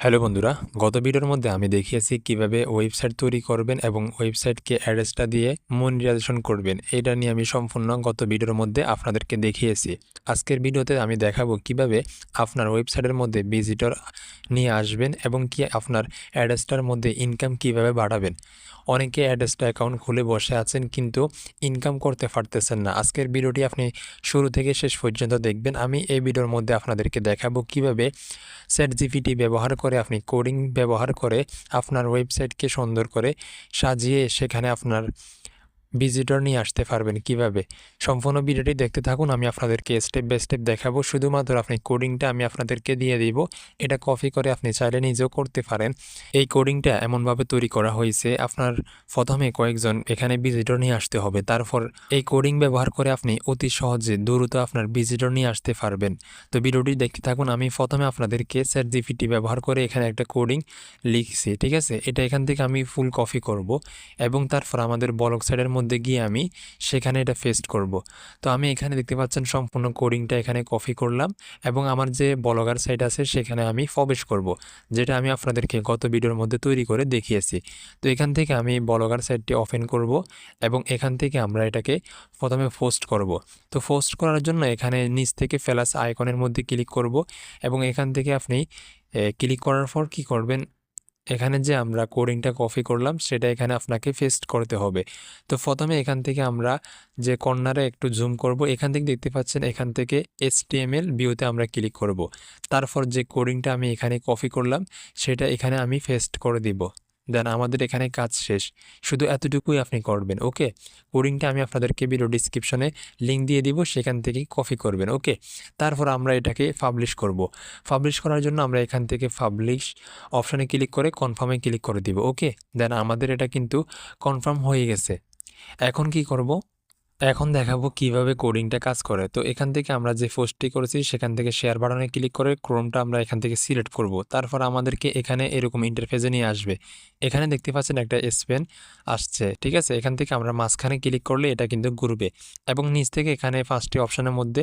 Hello বন্ধুরা, গত ভিডিওর মধ্যে আমি দেখিয়েছি কীভাবে ওয়েবসাইট তৈরি করবেন এবং ওয়েবসাইটকে অ্যাড্রেসটা দিয়ে মনিটাইজেশন করবেন। এটা নিয়ে আমি সম্পূর্ণ গত ভিডিওর মধ্যে আপনাদেরকে দেখিয়েছি। আজকের ভিডিওতে আমি দেখাবো কীভাবে আপনার ওয়েবসাইটের মধ্যে ভিজিটর নিয়ে আসবেন এবং কি আপনার অ্যাড্রেসটার মধ্যে ইনকাম কীভাবে বাড়াবেন। অনেকে অ্যাড্রেসটা অ্যাকাউন্ট খুলে বসে আছেন কিন্তু ইনকাম করতে পারতেছেন না। আজকের ভিডিওটি আপনি শুরু থেকে শেষ পর্যন্ত দেখবেন। আমি এই ভিডিওর মধ্যে আপনাদেরকে দেখাবো কীভাবে চ্যাট জিপিটি ব্যবহার আপনি কোডিং ব্যবহার করে আপনার ওয়েবসাইটকে সুন্দর করে সাজিয়ে সেখানে আপনার ভিজিটর নিয়ে আসতে পারবেন কীভাবে? সম্পূর্ণ ভিডিওটি দেখতে থাকুন, আমি আপনাদেরকে স্টেপ বাই স্টেপ দেখাবো। শুধুমাত্র আপনি কোডিংটা আমি আপনাদেরকে দিয়ে দিব। এটা কপি করে আপনি চাইলে নিজেও করতে পারেন। এই কোডিংটা এমনভাবে তৈরি করা হয়েছে, আপনার প্রথমে কয়েকজন এখানে ভিজিটর নিয়ে আসতে হবে। তারপর এই কোডিং ব্যবহার করে আপনি অতি সহজে, দ্রুত আপনার ভিজিটর নিয়ে আসতে পারবেন। তো ভিডিওটি দেখতে থাকুন, আমি প্রথমে আপনাদেরকে স্যার জিপিটি ব্যবহার করে এখানে একটা কোডিং লিখছি, ঠিক আছে? এটা এখান থেকে আমি ফুল কপি করব এবং তারপর আমাদের ব্লগ সাইডের মধ্যে গিয়ে আমি সেখানে এটা পেস্ট করব। তো আমি এখানে দেখতে পাচ্ছেন সম্পূর্ণ কোডিংটা এখানে কপি করলাম এবং আমার যে ব্লগার সাইট আছে সেখানে আমি প্রবেশ করব, যেটা আমি আপনাদেরকে গত ভিডিওর মধ্যে তৈরি করে দেখিয়েছি। তো এখান থেকে আমি ব্লগার সাইটটি ওপেন করব এবং এখান থেকে আমরা এটাকে প্রথমে পোস্ট করব। তো পোস্ট করার জন্য এখানে নিচ থেকে ফেলাস আইকনের মধ্যে ক্লিক করব এবং এখান থেকে আপনি ক্লিক করার পর কি করবেন? এখানে যে আমরা কোডিংটা কপি করলাম, সেটা এখানে আপনাকে ফেস্ট করতে হবে। তো প্রথমে এখান থেকে আমরা যে কর্নারে একটু জুম করব, এখান থেকে দেখতে পাচ্ছেন এখান থেকে এসটিএমএল ভিউতে আমরা ক্লিক করব। তারপর যে কোডিংটা আমি এখানে কপি করলাম, সেটা এখানে আমি ফেস্ট করে দিব। দেন আমাদের এখানে কাজ শেষ। শুধু এতটুকুই আপনি করবেন, ওকে? কোডিংটা আমি আপনাদেরকে ভিডিও ডিসক্রিপশনে লিঙ্ক দিয়ে দিব, সেখান থেকে কপি করবেন, ওকে? তারপর আমরা এটাকে পাবলিশ করব। পাবলিশ করার জন্য আমরা এখান থেকে পাবলিশ অপশানে ক্লিক করে কনফার্মে ক্লিক করে দিব, ওকে? দেন আমাদের এটা কিন্তু কনফার্ম হয়ে গেছে। এখন কি করব? এখন দেখাবো কীভাবে কোডিংটা কাজ করে। তো এখান থেকে আমরা যে পোস্টটি করেছি, সেখান থেকে শেয়ার বাটনে ক্লিক করে ক্রোমটা আমরা এখান থেকে সিলেক্ট করব। তারপর আমাদেরকে এখানে এরকম ইন্টারফেসে নিয়ে আসবে। এখানে দেখতে পাচ্ছেন একটা স্পেন আসছে, ঠিক আছে? এখান থেকে আমরা মাঝখানে ক্লিক করলে এটা কিন্তু ঘুরবে। এবং নিচ থেকে এখানে পাঁচটি অপশানের মধ্যে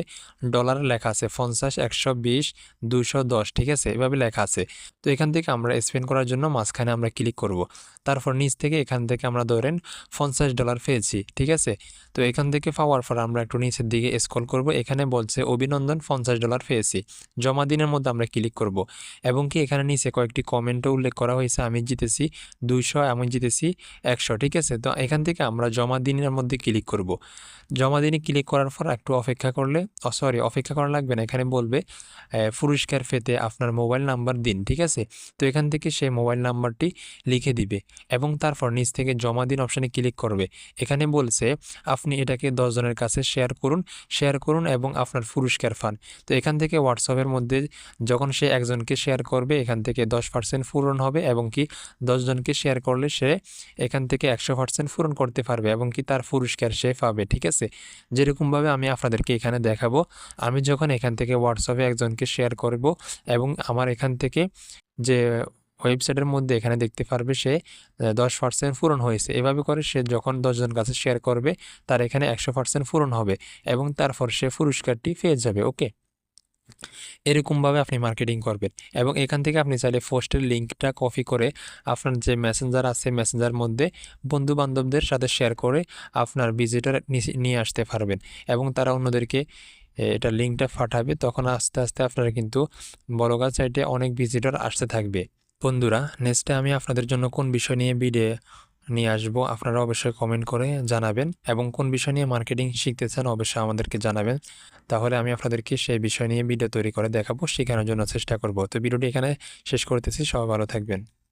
ডলার লেখা আছে, পঞ্চাশ, একশো, বিশ দুশো দশ, ঠিক আছে? এভাবে লেখা আছে। তো এখান থেকে আমরা স্পেন করার জন্য মাঝখানে আমরা ক্লিক করব। তারপর নিচ থেকে এখান থেকে আমরা ধরেন পঞ্চাশ ডলার পেয়েছি, ঠিক আছে? তো এখান থেকে পাওয়ার পর আমরা একটু নিচের দিকে স্কল করব। এখানে বলছে, অভিনন্দন, পঞ্চাশ ডলার পেয়েছি। জমা দিনের মধ্যে আমরা ক্লিক করব। এবং কি এখানে নিচে কয়েকটি কমেন্টও উল্লেখ করা হয়েছে, আমি জিতেছি দুইশো আমি জিতেছি একশো। ঠিক আছে? তো এখান থেকে আমরা জমা দিনের মধ্যে ক্লিক করব। জমা দিনে ক্লিক করার পর একটু অপেক্ষা করলে সরি অপেক্ষা করা লাগবে না। এখানে বলবে পুরস্কার পেতে আপনার মোবাইল নাম্বার দিন। ঠিক আছে? তো এখান থেকে সেই মোবাইল নাম্বারটি লিখে দিবে এবং তারপর নিচ থেকে জমা দিন অপশানে ক্লিক করবে। এখানে বলছে, আপনি এটাকে দশজনের কাছে শেয়ার করুন শেয়ার করুন এবং আপনার পুরস্কার পান। তো এখান থেকে হোয়াটসঅ্যাপের মধ্যে যখন সে একজনকে শেয়ার করবে, এখান থেকে দশ পার্সেন্ট পূরণ হবে এবং কি দশজনকে শেয়ার করলে সে এখান থেকে একশো পার্সেন্ট পূরণ করতে পারবে এবং কি তার পুরস্কার সে পাবে, ঠিক আছে? যেরকমভাবে আমি আপনাদেরকে এখানে দেখাবো, আমি যখন এখান থেকে হোয়াটসঅ্যাপে একজনকে শেয়ার করব এবং আমার এখান থেকে যে ওয়েবসাইটের মধ্যে এখানে দেখতে পারবে সে দশ পার্সেন্ট পূরণ হয়েছে। এভাবে করে সে যখন দশজন কাছে শেয়ার করবে, তার এখানে একশো পার্সেন্ট পূরণ হবে এবং তারপর সে পুরস্কারটি পেয়ে যাবে ওকে এরকমভাবে আপনি মার্কেটিং করবেন এবং এখান থেকে আপনি চাইলে পোস্টের লিঙ্কটা কপি করে আপনার যে মেসেঞ্জার আছে মেসেঞ্জার মধ্যে বন্ধু বান্ধবদের সাথে শেয়ার করে আপনার ভিজিটার নিয়ে আসতে পারবেন এবং তারা অন্যদেরকে এটা লিঙ্কটা পাঠাবে। তখন আস্তে আস্তে আপনারা কিন্তু বড়গাছ সাইটে অনেক ভিজিটর আসতে থাকবে। বন্ধুরা নেক্সটে আমি আপনাদের জন্য কোন বিষয় নিয়ে বিডে নিয়ে আসব, আপনারা অবশ্যই কমেন্ট করে জানাবেন এবং কোন বিষয় নিয়ে মার্কেটিং শিখতে চান অবশ্যই আমাদেরকে জানাবেন। তাহলে আমি আপনাদেরকে সেই বিষয় নিয়ে ভিডিও তৈরি করে দেখাবো, শেখানোর জন্য চেষ্টা করব। তো ভিডিওটি এখানে শেষ করতেছি, সবাই ভালো থাকবেন।